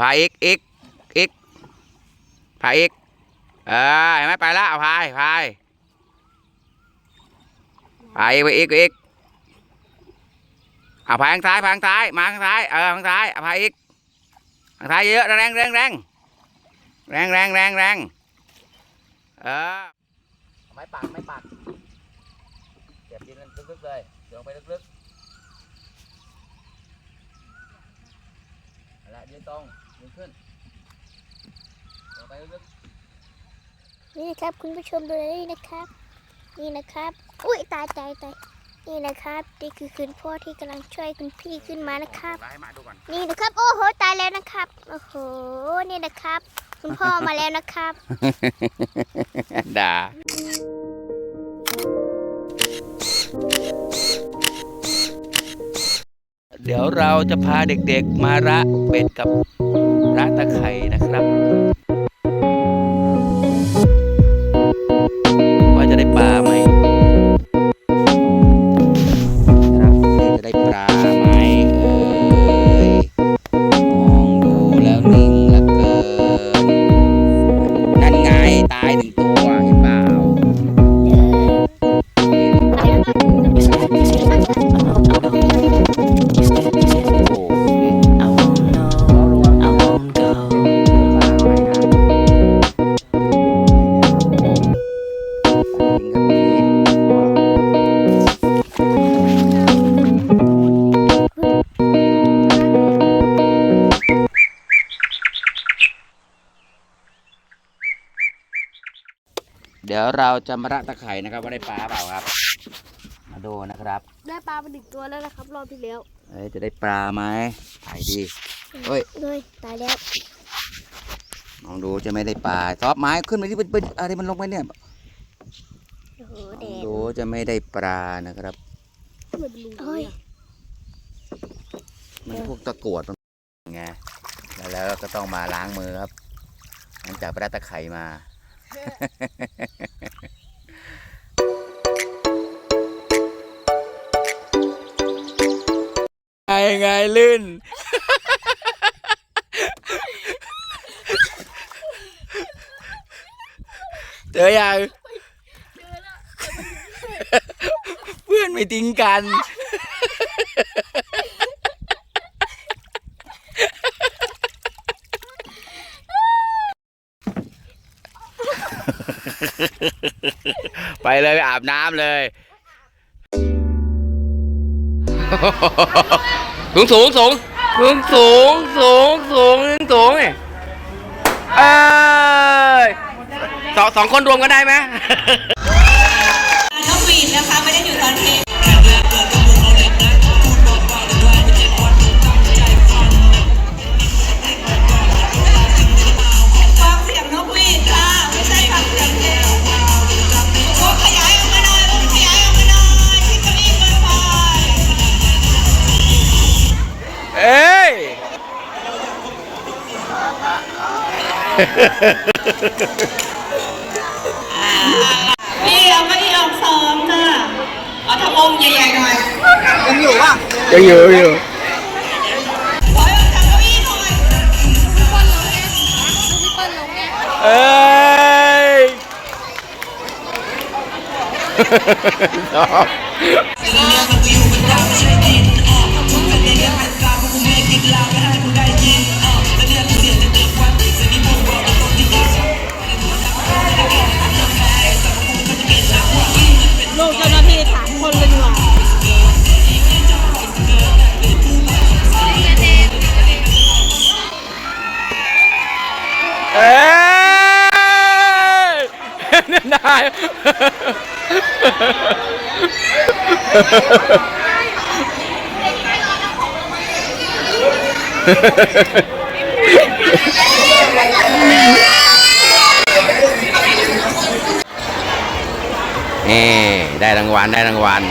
พายอีกอีกอีกพายอีกเออเห็นไหมไปแล้วเอาพายพายพายอีกไปอีกไปอีกเอาพายข้างซ้ายพายข้างซ้ายมาข้างซ้ายเออข้างซ้ายเอาพายอีกข้างซ้ายเยอะแรงแรงแรงแรงแรงแรงแรงเออไม่ปักไม่ปักเก็บดินลึกๆเลยเดี๋ยวไปลึกๆเอา ละยืนตรงยืนขึ้นลงไปลึกนี่นะครับคุณผู้ชมดูเลยนะครับ นี่นะครับ อุ้ยตายตายตายนี่นะครับนี่คือคุณพ่อที่กำลังช่วยคุณพี่ขึ้นมาๆนะครับเอาให้หมาดูก่อนนี่นะครับ โอ้โหตายแล้วนะครับโอ้โหนี่นะครับ คุณพ่อมาแล้วนะครับ ด่าเดี๋ยวเราจะพาเด็กๆมาระเบ็ดกับ ระตะไคร่นะครับ ว่าจะได้ปลาไหม ยวเราจะมาระตะไคร่นะครับว่าได้ปลาเปล่าครับ มาดูนะครับ ได้ปลาเป็นหนึ่งตัวแล้วนะครับรอบที่แล้วเอ้ยจะได้ปลาไหมถ่ายดีเฮ้ยเลยตายแล้วลองดูจะไม่ได้ปลาซอบไม้ขึ้นไปที่เป็นๆอะไรมันลงไปเนี่ยโอ้โหลแดองดดูจะไม่ได้ปลานะครับโอ้ยมันพวกตะกรวดมันไงแล้วแล้วก็ต้องมาล้างมือครับหลังจากไปได้ตะไคร่มา ไงไงลื่น เจอยังเพื่อนไม่ทิ้งกัน ไปเลยไปอาบน้ำเลย สูงสูงสูงสูงสูงสูงสูงสูงสูงเอ้ยสองสองคนรวมกันได้ไหมน้องวีนนะคะไม่ได้อยู่ตอนเทป พี่เอาไม่เอาเสริมน่ะเอาทำองค์ใหญ่ๆหน่อยยังอยู่ป่ะยังอยู่อยู่เอ้ยชอบ ได้นี่ได้รางวัลได้รางวัล